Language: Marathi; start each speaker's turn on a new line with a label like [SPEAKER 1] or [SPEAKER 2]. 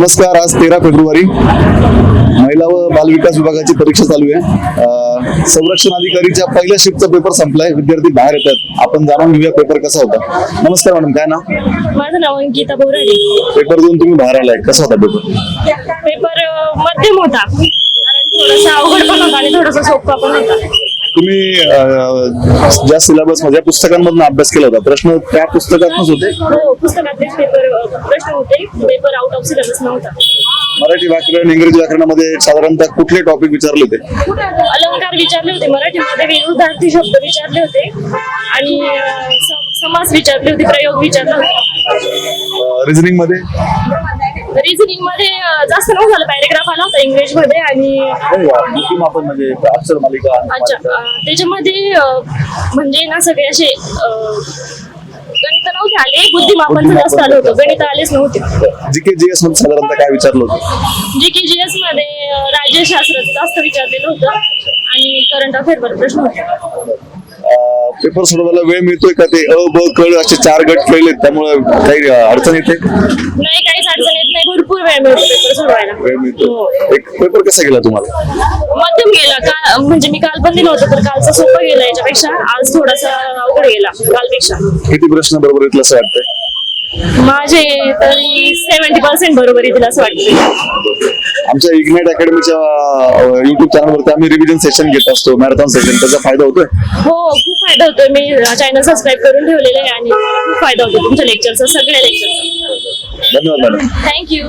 [SPEAKER 1] नमस्कार आज तेरा फेब्रुवारी. महिला व बालविकास विभागाची परीक्षा चालू आहे. संरक्षण अधिकारीच्या पहिल्या शिफ्टचा पेपर संपलाय. विद्यार्थी बाहेर येतात. आपण जाणून घेऊया पेपर कसा होता. नमस्कार मॅडम काय नाव?
[SPEAKER 2] माझं नाव अंकिता बोराडे.
[SPEAKER 1] पेपर देऊन तुम्ही बाहेर आलाय. कसा होता पेपर?
[SPEAKER 2] पेपर मध्यम होता. कारण थोडासा अवघड पण होता आणि थोडासा सोपा पण होता.
[SPEAKER 1] तुम्ही ज्या सिलेबसमध्ये पुस्तकांमधून अभ्यास केला होता प्रश्न त्या पुस्तकातूनच होते?
[SPEAKER 2] हो पुस्तकातलेच पेपर अं, प्रश्न होते. पेपर आउट ऑफ सिलेबस नव्हता.
[SPEAKER 1] मराठी व्याकरण इंग्रजी व्याकरणामध्ये साधारणतः कुठले टॉपिक विचारले होते?
[SPEAKER 2] अलंकार विचारले होते मराठीमध्ये विरुद्धार्थी शब्द विचारले होते. आणि समास विचारले होते प्रयोग विचारला होता. रिझनिंगमध्ये? रिझनिंगमध्ये जास्त नव्हतं झालं पॅरेग्राफ आला. होता इंग्लिशमध्ये आणि
[SPEAKER 1] आपण म्हणजे अक्षर मालिका
[SPEAKER 2] अच्छा अं, त्याच्यामध्ये अं, म्हणजे ना सगळे असे अं, गणित नव्हते आले बुद्धिमापन जास्त आलं होतं. गणित आलेच नव्हते.
[SPEAKER 1] जी के जी एसमध्ये साधारणतः काय विचारलं होतं?
[SPEAKER 2] जी के जी एसमध्ये अं, राज्यशास्त्राचं जास्त विचारलेलं होतं आणि करंट अफेअरवर प्रश्न होते.
[SPEAKER 1] पेपर सोडवायला वेळ मिळतोय का? ते अ ब कळ असे चार गट खेळलेत त्यामुळे काही अडचण येते?
[SPEAKER 2] नाही काहीच अडचण येत नाही. भरपूर वेळ मिळतो पेपर सोडवायला.
[SPEAKER 1] वेळ
[SPEAKER 2] हो.
[SPEAKER 1] मिळतो एक पेपर कसा गेला तुम्हाला?
[SPEAKER 2] मध्यम गेला. का म्हणजे मी काल पण दिलं होतं तर कालचा सोपं गेला याच्यापेक्षा. आज थोडासा अवघड गेला कालपेक्षा.
[SPEAKER 1] किती प्रश्न बरोबर येतील असं वाटतंय?
[SPEAKER 2] माझे तरी सेव्हन्टी पर्सेंट बरोबर येतील असं वाटतं.
[SPEAKER 1] आमच्या इग्नाइट अकॅडमीच्या युट्यूब चॅनलवरती आम्ही रिव्हिजन सेशन घेत असतो मॅरेथॉन सेशन त्याचा फायदा होतोय?
[SPEAKER 2] हो खूप फायदा होतोय. मी चॅनल सबस्क्राईब करून ठेवलेले आहे आणि मला खूप फायदा होतो तुमच्या लेक्चरचा सगळ्या लेक्चरचा
[SPEAKER 1] धन्यवाद मॅडम
[SPEAKER 2] थँक्यू